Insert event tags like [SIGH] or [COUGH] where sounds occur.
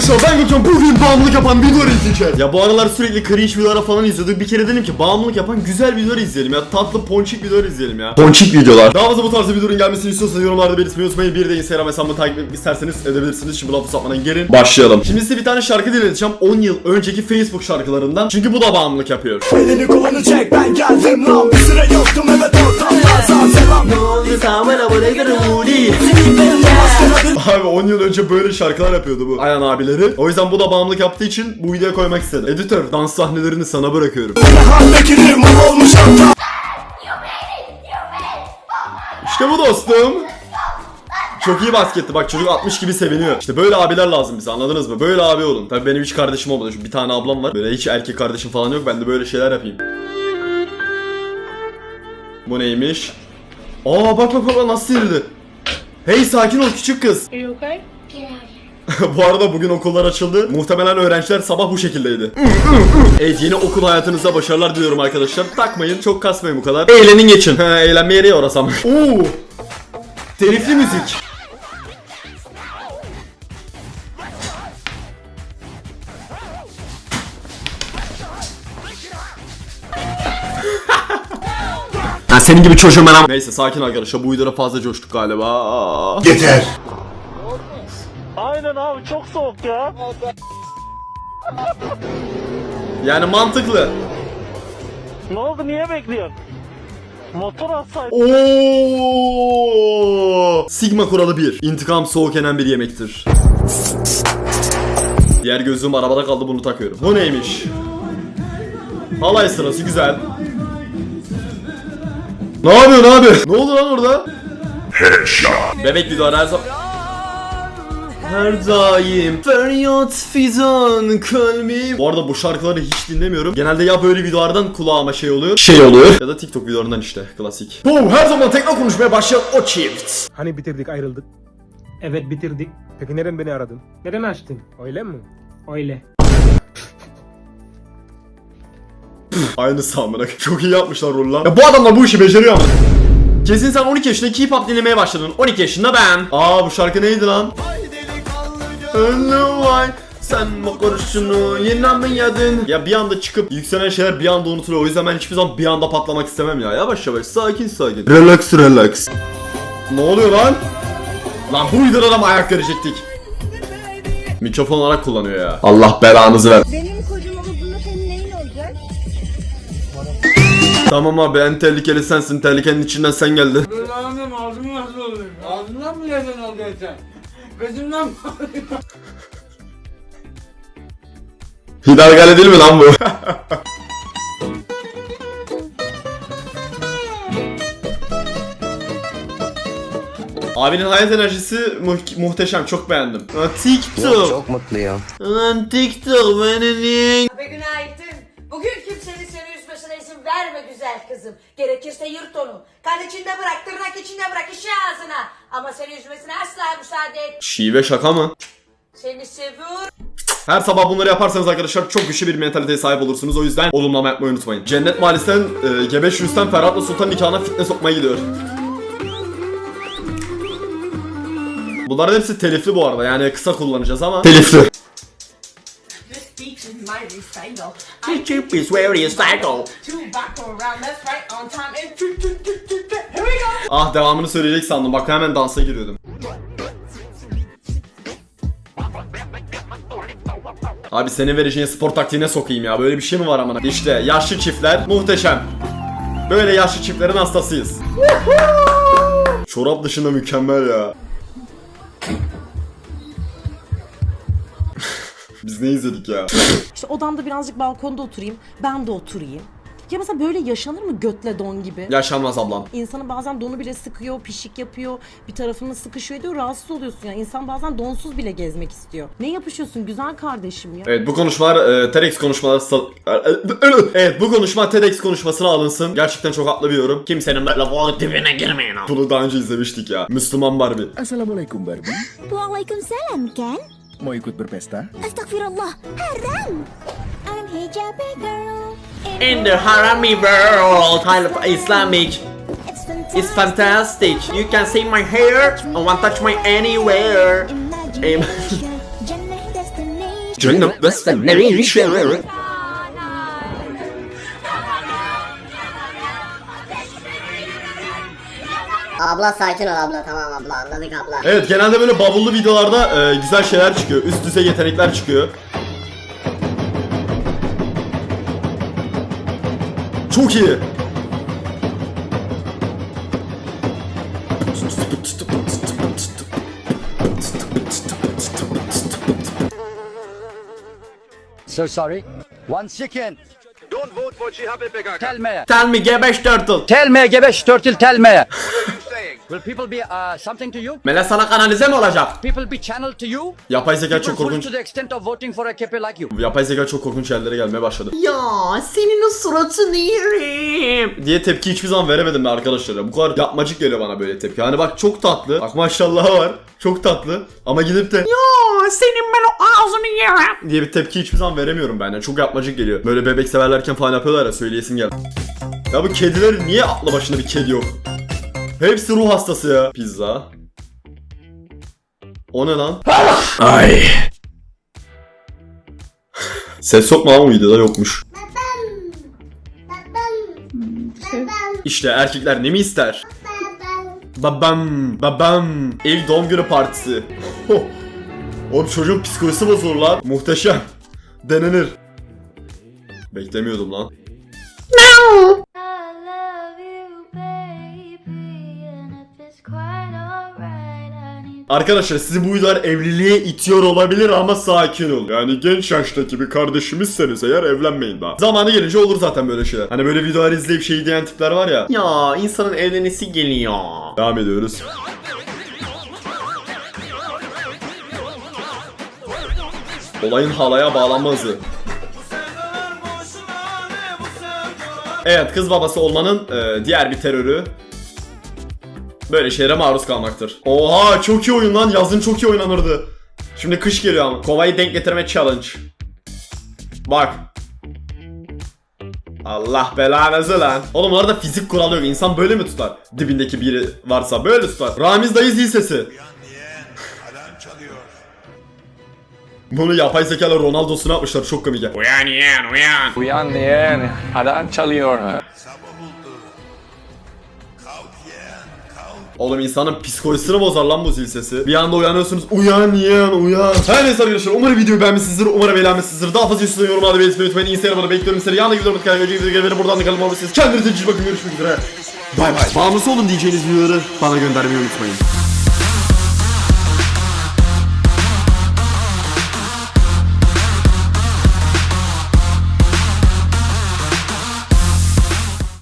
arkadaşlar ben Gökhan bugün bağımlılık yapan video izleyeceğiz. Ya bu aralar sürekli cringe videolar falan izliyorduk. Bir kere dedim ki bağımlılık yapan güzel videolar izleyelim ya. Tatlı ponçik videolar izleyelim ya. Ponçik videolar. Daha fazla bu tarz videoların gelmesini istiyorsanız yorumlarda belirtmeyi unutmayın. Bir de Instagram hesabımı takip etmek isterseniz edebilirsiniz. Şimdi lafı sapmadan gelin. Başlayalım. Şimdi size bir tane şarkı dinleteceğim. 10 yıl önceki Facebook şarkılarından. Çünkü bu da bağımlılık yapıyor. Elini kolunu çek ben geldim lan Bir süre yoktum evet ortamda Sağ selam Abi 10 yıl önce böyle şarkılar yapıyordu bu Ayhan abileri. O yüzden bu da bağımlılık yaptığı için bu videoya koymak istedim. Editör dans sahnelerini sana bırakıyorum. İşte bu dostum. Çok iyi basketti bak çocuk 60 gibi seviniyor. İşte böyle abiler lazım bize anladınız mı? Böyle abi olun. Tabii benim hiç kardeşim olmadı. Şu bir tane ablam var. Böyle hiç erkek kardeşim falan yok. Ben de böyle şeyler yapayım. Bu neymiş? Aa bak bak bak bak nasıl sinirdi. Hey sakin ol küçük kız. Are you okay? [LAUGHS] bu arada bugün okullar açıldı. Muhtemelen öğrenciler sabah bu şekildeydi. evet yeni okul hayatınızda başarılar diliyorum arkadaşlar. Takmayın çok kasmayın bu kadar. Eğlenin geçin. He eğlenme yeri orası ama. Oo. Telifli müzik. Ha senin gibi çocuğum ben Neyse sakin arkadaşlar bu videoda fazla coştuk galiba. Yeter abi çok soğuk ya. Yani mantıklı. Ne oldu niye bekliyorsun? Motor atsaydın. Oo! Sigma kuralı 1. İntikam soğuk yenen bir yemektir. Diğer gözlüğüm arabada kaldı bunu takıyorum. Bu neymiş? Halay sırası güzel. Ne yapıyorsun abi? Ne oldu lan orada? Bebek videolar her zaman... Her daim feryat fizan kalbim Bu arada bu şarkıları hiç dinlemiyorum Genelde ya böyle videolardan kulağıma şey oluyor Şey oluyor Ya da TikTok videolarından işte klasik Bu her zaman tekrar konuşmaya başlayan o çift Hani bitirdik ayrıldık. Evet bitirdik. Peki neden beni aradın? Neden açtın? Öyle mi? Öyle. Aynı samına Çok iyi yapmışlar rolü lan Ya bu adamlar bu işi beceriyor ama Kesin sen 12 yaşında K-pop dinlemeye başladın 12 yaşında ben Aa bu şarkı neydi lan? Önlü vay sen bu kurşunu yine mi yedin? Ya bir anda çıkıp yükselen şeyler bir anda unutuluyor. O yüzden ben hiçbir zaman bir anda patlamak istemem ya. Yavaş yavaş sakin sakin. Relax relax. Ne oluyor lan? Lan bu mı ayak verecektik? Mikrofon olarak kullanıyor ya. Allah belanızı ver. Benim kocam olduğunda senin neyin olacak? Tamam abi en tehlikeli sensin. Tehlikenin içinden sen geldin. Böyle ağzım nasıl oluyor? Ağzından mı yerden alıyorsun sen? Gözümden mi Hidalgale değil mi lan bu? [LAUGHS] Abinin hayat enerjisi mu- muhteşem. Çok beğendim. Ha, TikTok. Çok mutluyum. Lan TikTok beni niye? Ve günaydın. Bugün kimsenin seni üzmesine izin verme güzel kızım. Gerekirse yırt onu. Kan içinde bırak, tırnak içinde bırak, işi ağzına. Ama seni üzmesine asla müsaade et. Şive şaka mı? Seni seviyorum. Her sabah bunları yaparsanız arkadaşlar çok güçlü bir mentaliteye sahip olursunuz. O yüzden olumlama yapmayı unutmayın. Cennet Mahallesi'nden e, Gebeş Rüstem Ferhat'la Sultan nikahına fitne sokmaya gidiyor. Bunların hepsi telifli bu arada yani kısa kullanacağız ama Telifli. Ah devamını söyleyecek sandım bak hemen dansa giriyordum. Abi senin vereceğin spor taktiğine sokayım ya böyle bir şey mi var amına? İşte yaşlı çiftler muhteşem. Böyle yaşlı çiftlerin hastasıyız. Çorap dışında mükemmel ya. Biz ne izledik ya? [LAUGHS] İşte odamda birazcık balkonda oturayım. Ben de oturayım. Ya mesela böyle yaşanır mı götle don gibi? Yaşanmaz ablam. İnsanın bazen donu bile sıkıyor, pişik yapıyor, bir tarafını sıkışıyor diyor, rahatsız oluyorsun ya. İnsan bazen donsuz bile gezmek istiyor. Ne yapışıyorsun güzel kardeşim ya? Evet bu konuşmalar e, TEDx konuşmaları sal- Evet bu konuşma TEDx konuşmasına alınsın. Gerçekten çok haklı bir yorum. Kimsenin böyle "Vay, dibine girmeyin ha." Bunu daha önce izlemiştik ya. Müslüman Barbie. Assalamualaikum Barbie. Waalaikumsalam, Ken. Mau ikut berpesta? Astagfirullah, haram. I'm hijabi eh, girl. In the harami world, kind of Islamic. It's fantastic. It's fantastic. You can see my hair. I want touch my anywhere. Imagination. Jannah destination. Abla sakin ol abla tamam abla anladık abla. Evet genelde böyle bavullu videolarda e, güzel şeyler çıkıyor. Üst düzey yetenekler çıkıyor. Çok iyi. So sorry. One second. Don't vote for PKK. Tell me. Tell me gebeş turtle. Tell me gebeş turtle tell me. [LAUGHS] Will people be uh, something to you? Mele sana kanalize mi olacak? People be channel to you? Yapay zeka People çok korkunç. to the extent of voting for a KP like you. Yapay zeka çok korkunç yerlere gelmeye başladı. Ya senin o suratını yerim. diye tepki hiçbir zaman veremedim ben arkadaşlara. Bu kadar yapmacık geliyor bana böyle tepki. Hani bak çok tatlı. Bak maşallah var. Çok tatlı. Ama gidip de Ya senin ben o ağzını yerim. diye bir tepki hiçbir zaman veremiyorum ben. Yani çok yapmacık geliyor. Böyle bebek severlerken falan yapıyorlar ya söyleyesin gel. Ya bu kediler niye aklı başında bir kedi yok? Hepsi ruh hastası ya. Pizza. O ne lan? Ay. Ses sokma ama videoda yokmuş. İşte erkekler ne mi ister? Babam, babam. Ev doğum günü partisi. Ho. Oğlum çocuğun psikolojisi bozulur lan. Muhteşem. Denenir. Beklemiyordum lan. Arkadaşlar sizi bu videolar evliliğe itiyor olabilir ama sakin ol. Yani genç yaştaki bir kardeşimizseniz eğer evlenmeyin daha. Zamanı gelince olur zaten böyle şeyler. Hani böyle videolar izleyip şey diyen tipler var ya. Ya insanın evlenesi geliyor. Devam ediyoruz. Olayın halaya bağlanma hızı. Evet kız babası olmanın e, diğer bir terörü böyle şeylere maruz kalmaktır. Oha çok iyi oyun lan yazın çok iyi oynanırdı. Şimdi kış geliyor ama. Kovayı denk getirme challenge. Bak. Allah belanızı lan. Oğlum orada fizik kuralı yok. İnsan böyle mi tutar? Dibindeki biri varsa böyle tutar. Ramiz dayı zil sesi. Bunu yapay zekalar Ronaldo'suna yapmışlar çok komik ya. Uyan yeğen uyan. Uyan yeğen, alarm çalıyor. Oğlum insanın psikolojisini bozar lan bu zil sesi. Bir anda uyanıyorsunuz. Uyan yeğen uyan. Her neyse arkadaşlar umarım videoyu beğenmişsinizdir. Umarım eğlenmişsinizdir. Daha fazla üstüne yorumlarda belirtmeyi unutmayın. Instagram'da bekliyorum sizleri. Yanına gidiyorum. Videoları buradan da olabilirsiniz. Kendinize iyi bakın. Görüşmek üzere. Bay bay. Bağımlısı olun diyeceğiniz videoları bana göndermeyi unutmayın.